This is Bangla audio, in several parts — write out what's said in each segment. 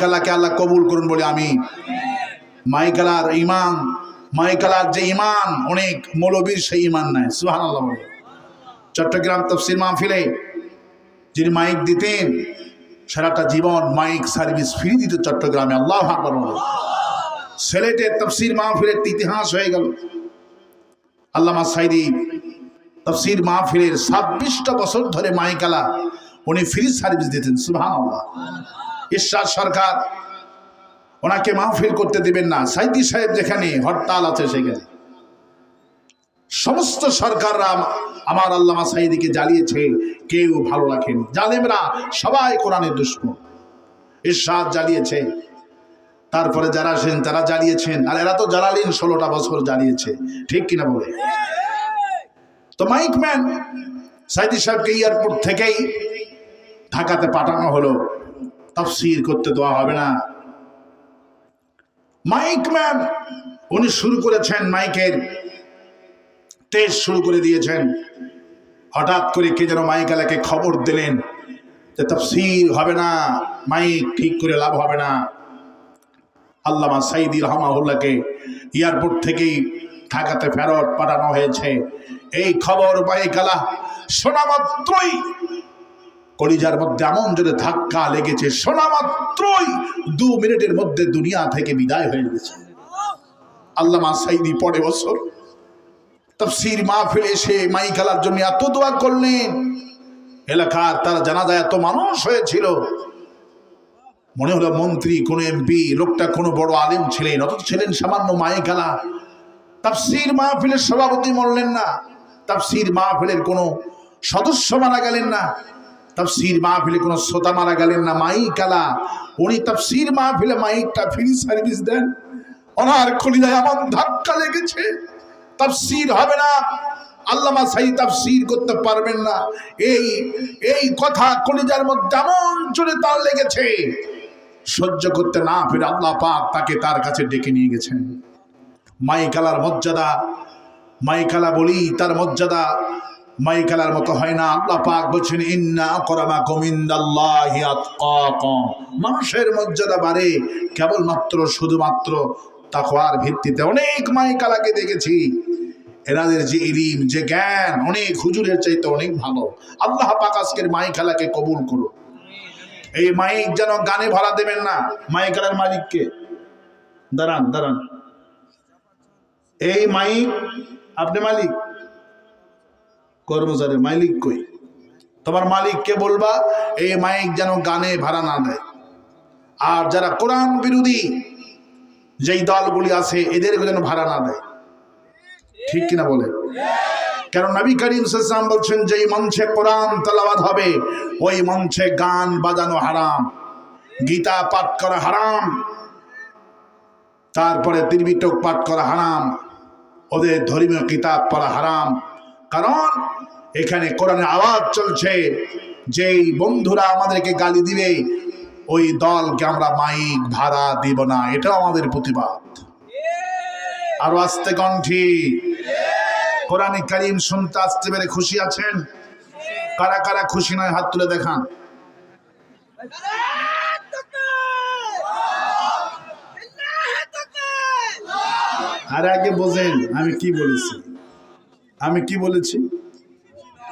কালাকে আল্লাহ কবুল করুন বলে আমি। মাইকালার ইমান মাইকালার যে ইমান, অনেক মৌলবীর সেই ইমান নাই। সুহান আল্লাহ বলে। চট্টগ্রাম তফসির মাহফিলে যিনি মাইক দিতেন, সারাটা জীবন মাইক সার্ভিস ফ্রি দিত চট্টগ্রামে, আল্লাহ আকবার বলে। সিলেটের তফসির মাহফিলের ইতিহাস হয়ে গেল। আল্লামা সাইদি তফসির মাহফিলের ছাব্বিশটা বছর ধরে মাইকালা, উনি ফ্রি সার্ভিস দিতেন সুহান আল্লাহ ঈশ্বর সরকার। ওনাকে মাহফিল করতে দিবেন না। সাইদি সাহেব যেখানে, হরতাল আছে সেখানে। সমস্ত সরকাররা আমার আল্লামা সাইদিকে জ্বালিয়েছে। কেউ ভালো রাখেনি। জালেমরা সবাই কোরআনের দুশ্মন। ঈশ্বর জ্বালিয়েছে। তারপরে যারা আসেন তারা জ্বালিয়েছেন। আর এরা তো জ্বালালেন, ষোলোটা বছর জ্বালিয়েছে। ঠিক কিনা বলে? তো মাইক ম্যান, সাইদি সাহেবকে এয়ারপোর্ট থেকেই ঢাকাতে পাঠানো হলো। তাফসির করতে দেওয়া হবে না। মাইক ম্যান, উনি শুরু করেছেন মাইকের, টেস্ট শুরু করে দিয়েছেন। হঠাৎ করে কে যেন মাইক এলাকে খবর দিলেন যে তাফসির হবে না, মাইক ঠিক করে লাভ হবে না। আল্লামা সাইদি রহমাউল্লাহকে এয়ারপোর্ট থেকেই ঢাকাতে ফেরত পাঠানো হয়েছে। এই খবর মাইকালা শোনা মাত্রই কলিজার মধ্যে এমন জোরে ধাক্কা লেগেছে, শোনা মাত্রই দু মিনিটের মধ্যে দুনিয়া থেকে বিদায় হয়ে গেছে। আল্লামা সাইদি পরে বছর তফসির মাহফিল এসে মাইকালার জন্য এত দোয়া করলেন। এলাকার তার জানাজা এত মানুষ হয়েছিল। মনে হলো মন্ত্রী, কোন এমপি, লোকটা কোনো বড় আলেম ছিলেন, অথচ ছিলেন সামান্য মাইকালা তাফসির মাহফিলের সভাপতি মরলেন না, তাফসির মাহফিলের কোনো সদস্য মারা গেলেন না। তাফসির মাহফিলে কোনো শ্রোতা মারা গেলেন না। মাইকালা উনি তাফসির মাহফিলে মাইকটা ফ্রি সার্ভিস দেন। ওনার খলিদায় এমন ধাক্কা লেগেছে, তাফসির হবে না। আল্লামা সাই তাফসির করতে পারবেন না। এই এই কথা কলিজার মধ্যে এমন জোরে তার লেগেছে, সহ্য করতে না ফিরে আল্লাহ পাক তাকে তার কাছে ডেকে নিয়ে গেছেন। মাইকালার মর্যাদা মাইকালা বলি তার মর্যাদা মাইকালার মতো হয় না। আল্লাহ পাক বলছেন, ইন্না করামা কমিন্দাল্লাহি আতকাকুম মানুষের মর্যাদা বাড়ে। কেবলমাত্র, শুধুমাত্র তাকওয়ার ভিত্তিতে। অনেক মাইকালাকে দেখেছি। এনাদের যে ইলিম, যে জ্ঞান, অনেক হুজুরের চাইতে অনেক ভালো। আল্লাহ পাক আজকের মাইকালাকে কবুল করো এই মাইক যেন গানে ভরা দেবেন না। মাইকালার মালিককে। দাঁড়ান দাঁড়ান। এই মাইক, আপনি মালিক? কর্মচারী মালিক কই? তোমার মালিককে বলবা? এই মাইক যেন গানে ভাড়া না দেয়। আর যারা কোরআন বিরোধী, যেই দলগুলি আছে, এদেরকে যেন ভাড়া না দেয়। ঠিক কিনা বলে? কেন নবী করিম সাল্লাম বলছেন, যেই মঞ্চে কোরআন তেলাওয়াত হবে, ওই মঞ্চে গান বাজানো হারাম, গীতা পাঠ করা হারাম, তারপরে তিরবিটক পাঠ করা হারাম, ওদের ধর্মীয় কিতাব পড়া হারাম কারণ এখানে কোরআনে আওয়াজ চলছে, যেই বন্ধুরা আমাদেরকে গালি দিবে, ওই দলকে আমরা মাইক ভাড়া দিব না, এটাও আমাদের প্রতিবাদ। আরও আসতে কণ্ঠী কোরআনে কারিম শুনতে আসতে পেরে খুশি আছেন? কারা কারা খুশি নয়, হাত তুলে দেখান। আর আগে বোঝেন, আমি কি বলেছি? আমি কি বলেছি?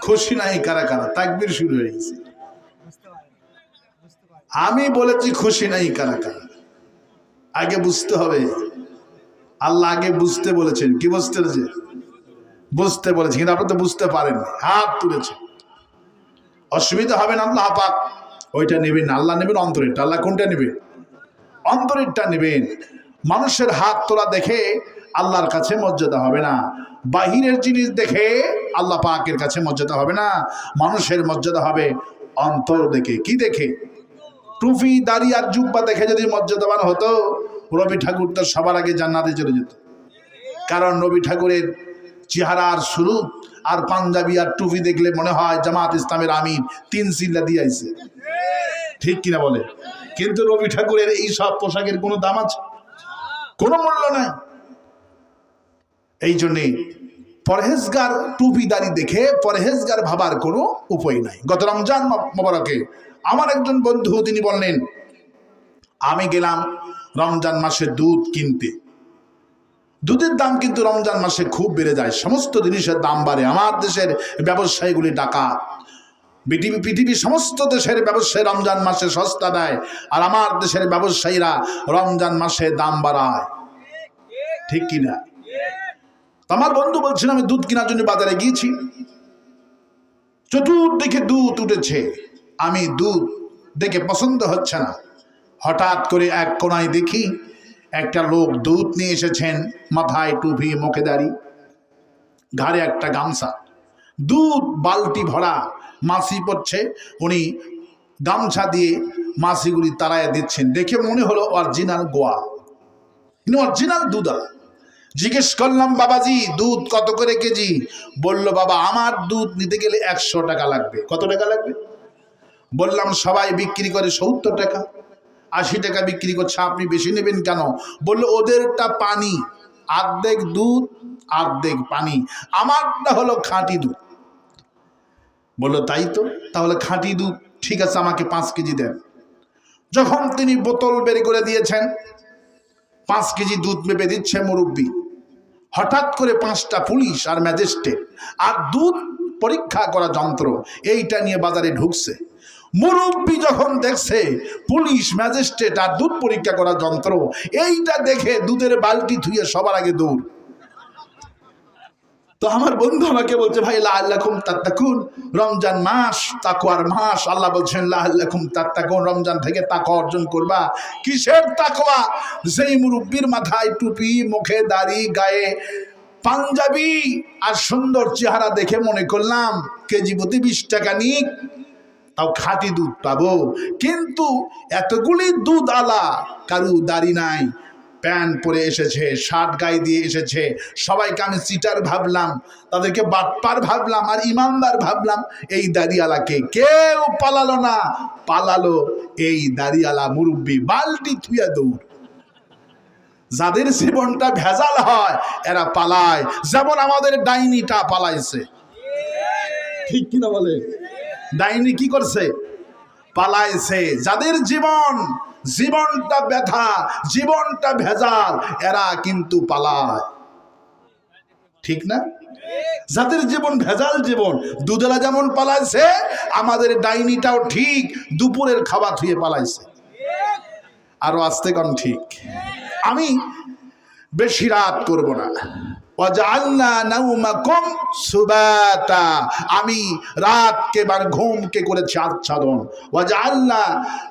খুশি নাই কারা কারা? তাকবির শুরু হয়ে গেছে। আমি বলেছি খুশি নাই কারা কারা। আগে বুঝতে হবে। আল্লাহ আগে বুঝতে বলেছেন। কি বুঝতে বলেছে? বুঝতে বলেছে, কিন্তু আপনি তো বুঝতে পারেন হাত তুলেছে। অসুবিধা হবে না আল্লাহ পাক। ওইটা নেবেন আল্লাহ নেবেন অন্তরেরটা। আল্লাহ কোনটা নেবেন অন্তরেরটা নেবেন। মানুষের হাত তোলা দেখে আল্লাহর কাছে মর্যাদা হবে না। বাহিরের জিনিস দেখে আল্লাহ পাকের কাছে মর্যাদা হবে না। মানুষের মর্যাদা হবে অন্তর দেখে। কি দেখে? টুপি, দাড়ি আর জুব্বা দেখে যদি মর্যাদাবান হতো, রবি ঠাকুর তো সবার আগে জান্নাতে চলে যেত। কারণ রবি ঠাকুরের চেহারা আর শুরু আর পাঞ্জাবি আর টুপি দেখলে মনে হয় জামাত ইসলামের আমিন তিন সিল্লা দিয়ে আইছে। ঠিক কিনা বলে? কিন্তু রবি ঠাকুরের এই সব পোশাকের কোনো দাম আছে? কোনো মূল্য নাই। এই জন্যে পরহেজগার টুপি দাড়ি দেখে পরহেজগার ভাবার কোনো উপায় নাই। গত রমজান মোবারকে আমার একজন বন্ধু তিনি বললেন, আমি গেলাম রমজান মাসে দুধ কিনতে। দুধের দাম কিন্তু রমজান মাসে খুব বেড়ে যায়। সমস্ত জিনিসের দাম বাড়ে। আমার দেশের ব্যবসায়ীগুলি ডাকাত। পৃথিবী পৃথিবীর সমস্ত দেশের ব্যবসায়ী রমজান মাসে সস্তা দেয় আর আমার দেশের ব্যবসায়ীরা রমজান মাসে দাম বাড়ায়। ঠিক কিনা? আমার বন্ধু বলছেন আমি দুধ কেনার জন্য বাজারে গিয়েছি। চতুর্দিকে দুধ উঠেছে। আমি দুধ দেখে পছন্দ হচ্ছে না। হঠাৎ করে এক কোনায় দেখি, একটা লোক দুধ নিয়ে এসেছেন মাথায় টুপি, মুখে দাড়ি, ঘাড়ে একটা গামছা। দুধ বালতি ভরা মাসি পড়ছে। উনি গামছা দিয়ে মাসিগুলি তারায় দিচ্ছেন। দেখে মনে হলো অরিজিনাল গোয়া। কিন্তু অরিজিনাল দুধ আলা জিজ্ঞেস করলাম, বাবাজি, দুধ কত করে কেজি? বলল, বাবা, আমার দুধ নিতে গেলে একশো টাকা লাগবে। কত টাকা লাগবে? বললাম, সবাই বিক্রি করে সত্তর টাকা। আশি টাকা বিক্রি করছে, আপনি বেশি নেবেন কেন? বলল, ওদেরটা পানি, আর্ধেক দুধ, আর্ধেক পানি। আমারটা হলো খাঁটি দুধ। বলল, তাই তো? তাহলে খাঁটি দুধ ঠিক আছে, আমাকে পাঁচ কেজি দেন। যখন তিনি বোতল বের করে দিয়েছেন, পাঁচ কেজি দুধ মেপে দিচ্ছে মুরব্বী। হঠাৎ করে পাঁচটা পুলিশ আর ম্যাজিস্ট্রেট আর দুধ পরীক্ষা করা যন্ত্র, এইটা নিয়ে বাজারে ঢুকছে। মুরব্বী যখন দেখছে পুলিশ, ম্যাজিস্ট্রেট আর দুধ পরীক্ষা করা যন্ত্র, এইটা দেখে দুধের বালতি ধুয়ে সবার আগে দৌড়। তো আমার বন্ধু আমাকে বলছে, ভাই লাল্লাকুম তাত্তাকুন। রমজান মাস তাকুয়ার মাস, আল্লাহ বলছেন লাল্লাকুম তাত্তাকুন, রমজান থেকে তাকওয়া অর্জন করবা। কিসের তাকওয়া? যেই মুরব্বীর মাথায় টুপি, মুখে দাড়ি, গায়ে পাঞ্জাবি আর সুন্দর চেহারা দেখে মনে করলাম, কেজি প্রতি বিশ টাকা নিক, তাও খাঁটি দুধ পাবো। কিন্তু এতগুলি দুধ আলা কারু দাড়ি নাই প্যান্ট পরে এসেছে, শার্ট গায়ে দিয়ে এসেছে। সবাইকে আমি সিটার ভাবলাম, তাদেরকে বাটপার ভাবলাম আর ইমানদার ভাবলাম, এই দাড়িয়ালাকে কেউ পালালো না। পালালো এই দাড়িয়ালা মুরব্বী বালতি থুয়া দৌড়। যাদের জীবনটা ভেজাল হয়, এরা পালায়। যেমন আমাদের ডাইনিটা পালাইছে। ঠিক কিনা বলে? ডাইনি কি করছে? পালাইছে। যাদের জীবন জীবনটা ব্যথা, জীবনটা ভেজাল, এরা কিন্তু পালায়। ঠিক না? যাদের জীবন ভেজাল জীবন দুধেলা যেমন পালাইছে, আমাদের ডাইনিটাও ঠিক, দুপুরের খাবার ধুয়ে পালাইছে। আরও আসতে কন ঠিক। আমি বেশি রাত করব না। আমি রাতকে বার ঘুমকে করেছি আচ্ছাদন। ওয়াজআলনা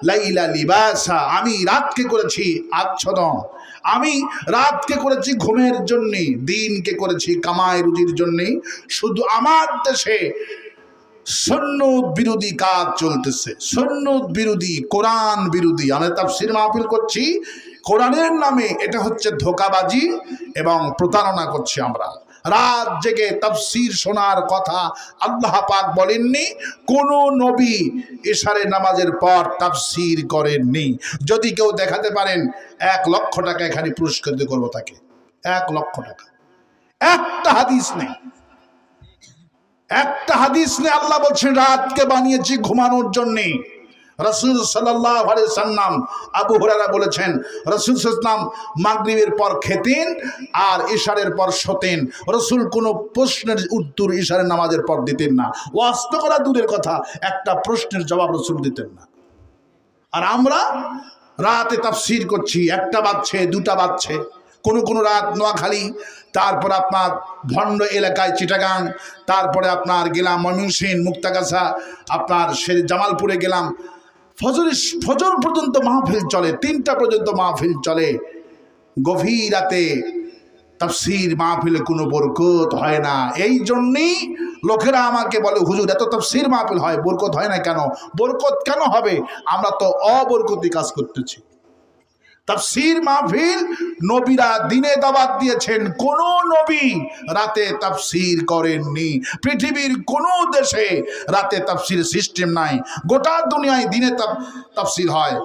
লাইলা লিবাসা। আমি রাতকে করেছি আচ্ছাদন। আমি রাতকে করেছি ঘুমের জন্যে, দিনকে করেছি কামাই রুজির জন্যে। শুধু আমার দেশে সন্ন্যত বিরোধী কাজ চলতেছে। সন্ন্যত বিরোধী, কোরআন বিরোধী। আমরা তাফসির মাহফিল করছি। কোরআনের নামে এটা হচ্ছে ধোকাবাজি এবং প্রতারণা করছি আমরা। রাত জেগে তাফসির শোনার কথা আল্লাহ পাক বলেননি, কোন নবী এশারে নামাজের পর তাফসির করেননি। যদি কেউ দেখাতে পারেন, এক লক্ষ টাকা এখানে পুরস্কৃত করব তাকে। এক লক্ষ টাকা। একটা হাদিস নেই। একটা হাদিস নেই, আল্লাহ বলছেন, রাতকে বানিয়েছি ঘুমানোর জন্যে। রসুল সাল্লাহ সাল্লাম আবু হরারা বলেছেন, রসুল সাল্লাম মাগরিবের পর খেতেন আর ইশারের পর শোতেন। রসুল কোনো প্রশ্নের উত্তর ইশারের নামাজের পর দিতেন না। ওয়াস্ত করা দূরের কথা, একটা প্রশ্নের জবাব রসুল দিতেন না। আর আমরা রাতে তাফসির করছি, একটা বাজছে, দুটা বাজছে। কোনো কোনো রাত নোয়াখালী, তারপর আপনার ভণ্ড এলাকায় চিটাগাং, তারপরে আপনার গেলাম ময়মনসিংহ, মুক্তাগাছা, আপনার সে জামালপুরে গেলাম ফজর ফজর পর্যন্ত মাহফিল চলে, তিনটা পর্যন্ত মাহফিল চলে। গভীর রাতে তাফসির মাহফিলে কোনো বরকত হয় না। এই জন্যেই লোকেরা আমাকে বলে, হুজুর, এত তাফসির মাহফিল হয়, বরকত হয় না কেন? বরকত কেন হবে? আমরা তো অবরকতি কাজ করতেছি। তাফসির মাহফিল নবীরা দিনে দাবাত দিয়েছেন। কোন নবী রাতে তাফসির করেননি। পৃথিবীর কোন দেশে রাতে তাফসির সিস্টেম নাই। গোটা দুনিয়ায় দিনে তাফসির হয়।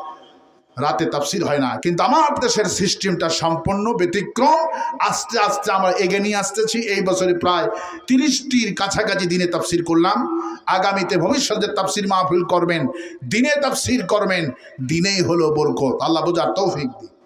রাতে তাফসির হয় না। কিন্তু আমার দেশের সিস্টেমটা সম্পূর্ণ ব্যতিক্রম। আস্তে আস্তে আমরা এগিয়ে নিয়ে আসতেছি। এই বছরে প্রায় তিরিশটির কাছাকাছি দিনে তাফসির করলাম। আগামীতে ভবিষ্যতে তাফসির মাহফিল করবেন, দিনে তাফসির করবেন, দিনেই হলো বরকত। আল্লাহ বোঝার তৌফিক দিন।